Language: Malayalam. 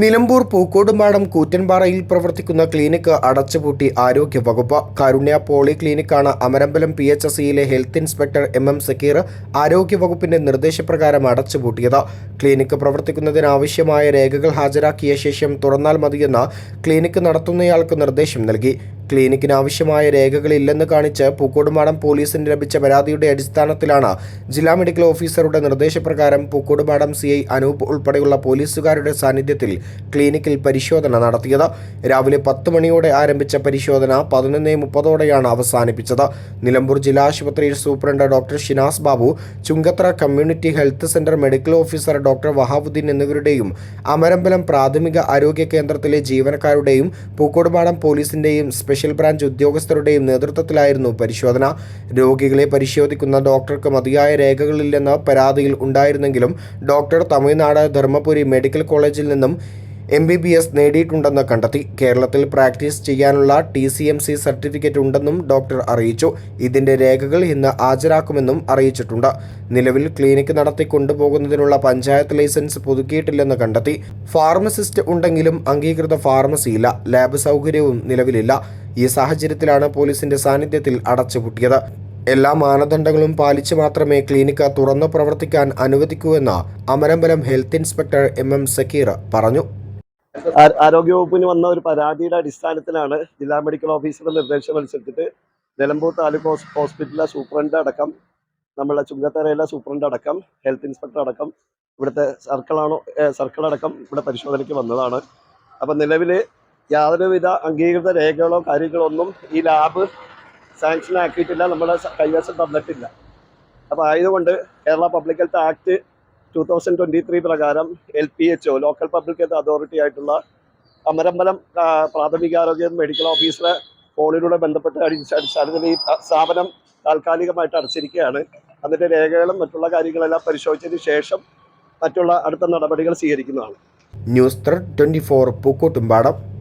നിലമ്പൂർ പൂക്കോടുംപാടം കൂറ്റൻപാറയിൽ പ്രവർത്തിക്കുന്ന ക്ലിനിക്ക് അടച്ചുപൂട്ടി ആരോഗ്യ വകുപ്പ്. കാരുണ്യ പോളി ക്ലിനിക്കാണ് അമരമ്പലം പി എച്ച് എസ് സിയിലെ health inspector M M Zakir ആരോഗ്യ വകുപ്പിന്റെ നിർദ്ദേശപ്രകാരം അടച്ചുപൂട്ടിയത്. ക്ലിനിക്ക് പ്രവർത്തിക്കുന്നതിനാവശ്യമായ രേഖകൾ ഹാജരാക്കിയ ശേഷം തുറന്നാൽ മതിയെന്ന് ക്ലിനിക്ക് നടത്തുന്നയാൾക്ക് നിർദ്ദേശം നൽകി. ക്ലിനിക്കിന് ആവശ്യമായ രേഖകളില്ലെന്ന് കാണിച്ച് പൂക്കോടുമാടം പോലീസിന് ലഭിച്ച പരാതിയുടെ അടിസ്ഥാനത്തിലാണ് ജില്ലാ മെഡിക്കൽ ഓഫീസറുടെ നിർദ്ദേശപ്രകാരം പൂക്കോടുമാടം സി ഐ അനൂപ് ഉൾപ്പെടെയുള്ള പോലീസുകാരുടെ സാന്നിധ്യത്തിൽ ക്ലിനിക്കിൽ പരിശോധന നടത്തിയത്. രാവിലെ പത്ത് മണിയോടെ ആരംഭിച്ച പരിശോധന പതിനൊന്ന് മുപ്പതോടെയാണ് അവസാനിപ്പിച്ചത്. നിലമ്പൂർ ജില്ലാ ആശുപത്രിയിൽ superintendent doctor Shinas Babu Chungathara community health centre medical officer doctor Wahabuddin എന്നിവരുടെയും Amarambalam പ്രാഥമിക ആരോഗ്യ കേന്ദ്രത്തിലെ ജീവനക്കാരുടെയും പൂക്കോടുപാടം പോലീസിന്റെയും സ്പെഷ്യൽ ബ്രാഞ്ച് ഉദ്യോഗസ്ഥരുടെയും നേതൃത്വത്തിലായിരുന്നു പരിശോധന. രോഗികളെ പരിശോധിക്കുന്ന ഡോക്ടർക്ക് മതിയായ രേഖകളില്ലെന്ന പരാതിയിൽ ഉണ്ടായിരുന്നെങ്കിലും ഡോക്ടർ തമിഴ്നാട് ധർമ്മപുരി മെഡിക്കൽ കോളേജിൽ നിന്നും എം ബി ബി എസ് നേടിയിട്ടുണ്ടെന്ന് കണ്ടെത്തി. കേരളത്തിൽ പ്രാക്ടീസ് ചെയ്യാനുള്ള T C M C certificate ഉണ്ടെന്നും ഡോക്ടർ അറിയിച്ചു. ഇതിന്റെ രേഖകൾ ഇന്ന് ഹാജരാക്കുമെന്നും അറിയിച്ചിട്ടുണ്ട്. നിലവിൽ ക്ലിനിക് നടത്തി കൊണ്ടുപോകുന്നതിനുള്ള പഞ്ചായത്ത് ലൈസൻസ് പുതുക്കിയിട്ടില്ലെന്ന് കണ്ടെത്തി. ഫാർമസിസ്റ്റ് ഉണ്ടെങ്കിലും അംഗീകൃത ഫാർമസിയില്ല. ലാബ് സൗകര്യവും നിലവിലില്ല. ഈ സാഹചര്യത്തിലാണ് പോലീസിന്റെ സാന്നിധ്യത്തിൽ അടച്ചുപൂട്ടിയത്. എല്ലാ മാനദണ്ഡങ്ങളും പാലിച്ച് മാത്രമേ ക്ലിനിക്ക് തുറന്നു പ്രവർത്തിക്കാൻ അനുവദിക്കൂ എന്ന് Amarambalam health inspector M M Zakir പറഞ്ഞു. ആരോഗ്യവകുപ്പിന് വന്ന ഒരു പരാതിയുടെ അടിസ്ഥാനത്തിലാണ് ജില്ലാ മെഡിക്കൽ ഓഫീസറുടെ നിർദ്ദേശം അനുസരിച്ചിട്ട് നിലമ്പൂർ താലൂക്ക് ഹോസ്- ഹോസ്പിറ്റലിലെ സൂപ്രണ്ട് അടക്കം നമ്മളെ ചുങ്കത്തറയിലെ സൂപ്രണ്ട് അടക്കം ഹെൽത്ത് ഇൻസ്പെക്ടർ അടക്കം ഇവിടുത്തെ സർക്കിളാണോ സർക്കിൾ അടക്കം ഇവിടെ പരിശോധനയ്ക്ക് വന്നതാണ്. അപ്പം നിലവിൽ യാതൊരുവിധ അംഗീകൃത രേഖകളോ കാര്യങ്ങളോ ഒന്നും ഈ ലാബ് സാങ്ഷൻ ആക്കിയിട്ടില്ല നമ്മുടെ കൈവശം തന്നിട്ടില്ല. അപ്പോൾ ആയതുകൊണ്ട് Kerala public health act two thousand twenty three പ്രകാരം L P H O local public health authority ആയിട്ടുള്ള അമരമ്പലം പ്രാഥമികാരോഗ്യ മെഡിക്കൽ ഓഫീസറെ ഫോണിലൂടെ ബന്ധപ്പെട്ട അടിസ്ഥ- അടിസ്ഥാനത്തിൽ ഈ സ്ഥാപനം താൽക്കാലികമായിട്ട് അടച്ചിരിക്കുകയാണ്. അതിന്റെ രേഖകളും മറ്റുള്ള കാര്യങ്ങളെല്ലാം പരിശോധിച്ചതിന് ശേഷം മറ്റുള്ള അടുത്ത നടപടികൾ സ്വീകരിക്കുന്നതാണ്. News thread twenty four Pookkottumpadam.